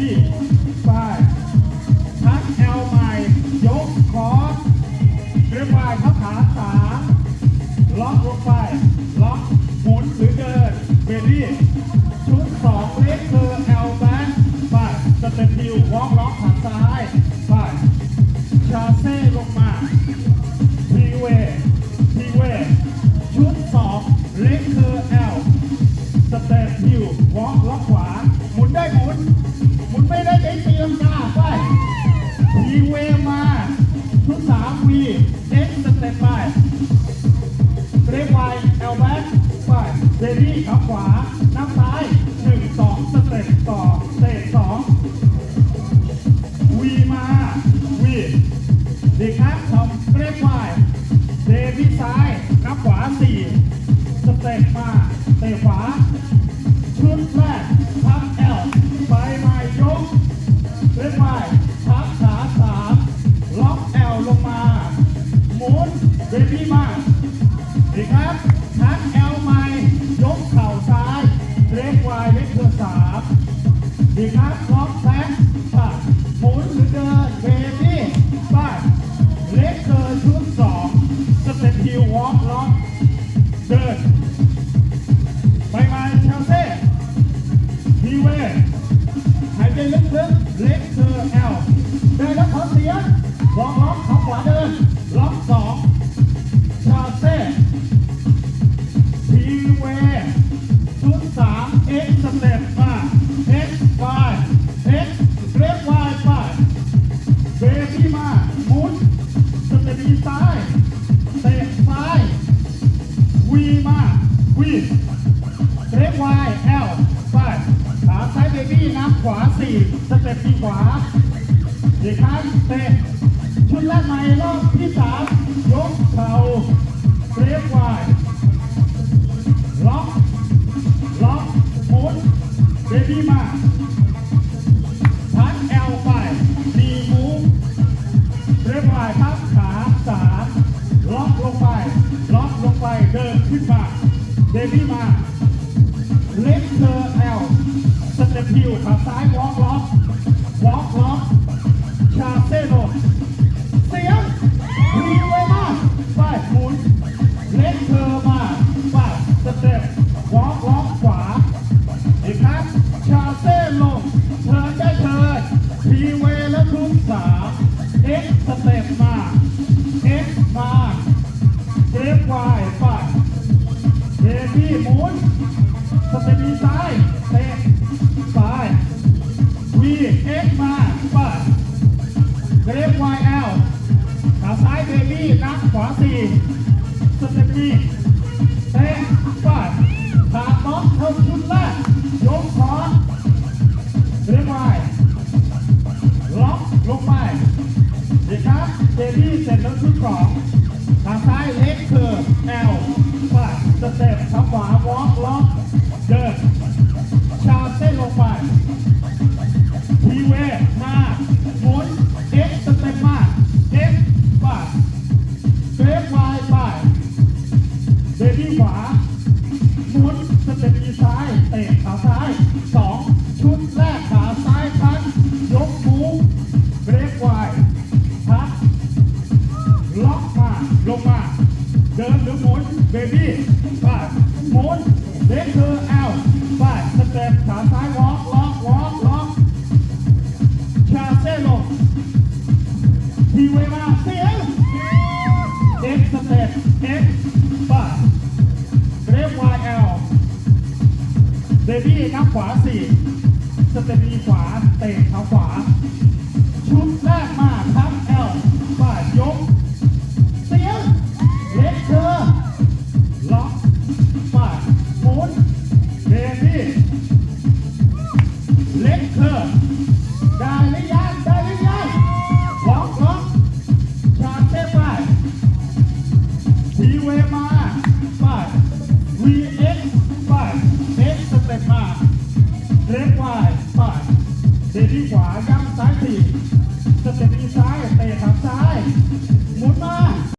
ที่ไปทักแอลใม่ ยกคอร์สหรือปลายทับขาสาล็อกลงไป ล็อกหมุนหรือเดินเบรดี้ อ็กสเต็ปไปเรกไวเอลแบ็กไปเดดี้ขาขวาน้ำซ้ายหนึ่งสองสเต็ปต่อเตะสองวีมาวีดีครับทำเรกไวเดดี้ซ้ายนับขวาสี่สเต็ปมาเตะขวาชุดแรก เบบี้มาดีครับทักแอลไม่ยกเข่าซ้ายเล็กวายเล็กเพื่อสามดีครับล็อกแท็กปัดหมุนหรือเดินเบบี้ไปเล็กเกินชุดสองสเต็ปฮิววอล์กล็อกเดิน วีมาวีเล็กไวแอลไปขาซ้ายเบบี้นับขวาสี่สเต็ปดีขวาอีกครั้งเตะชุดแรกใหม่รอบที่สามยกเข่าเรียบไวล็อกล็อกหมุนเบบี้มา เบบี้มา เล็กเธอแอลสเต็ปฮิวขาซ้ายวอล์กล็อกวอล์กล็อกชาเซโนเสียงทีไว้มาไปหมุนเล็กเธอมาไปสเต็ปวอล์กล็อกขวาอีกครั้งชาเซลงเทิร์นได้เทิร์นทีเวและทุกสามเอ็กสเต็ปมาเอ็กมาเกรฟไวไป เบบี้หมุนสเตปดีซ้ายเตะซ้ายวีเอ็กมาปัดเกรฟวายแอลขาซ้ายเบบี้นับขวาสี่สเตปีเตะปัดขาน็อกเข้าชุดแรกยกคอเกรฟวายล็อกลงไปดีครับเบบี้เสร็จแล้วชุดสองขาซ้าย เบบี้ไปหมุนเล็กเธอแอลไปสเต็ปขาซ้ายวอล์กล็อกวอล์กล็อกชาเซ่ลทีเวมาเสียงเอ็กสเต็ปเอ็กไปเกรฟวายแอลเบบี้นับขวาสี่สเต็ปดีขวาเตะขาขวา นี้สเต็ปมาเล็กวาป่าเดที่ขวาย้ำซ้ายสี่สเต็ปที่ซ้ายเตะขาซ้ายหมุนมา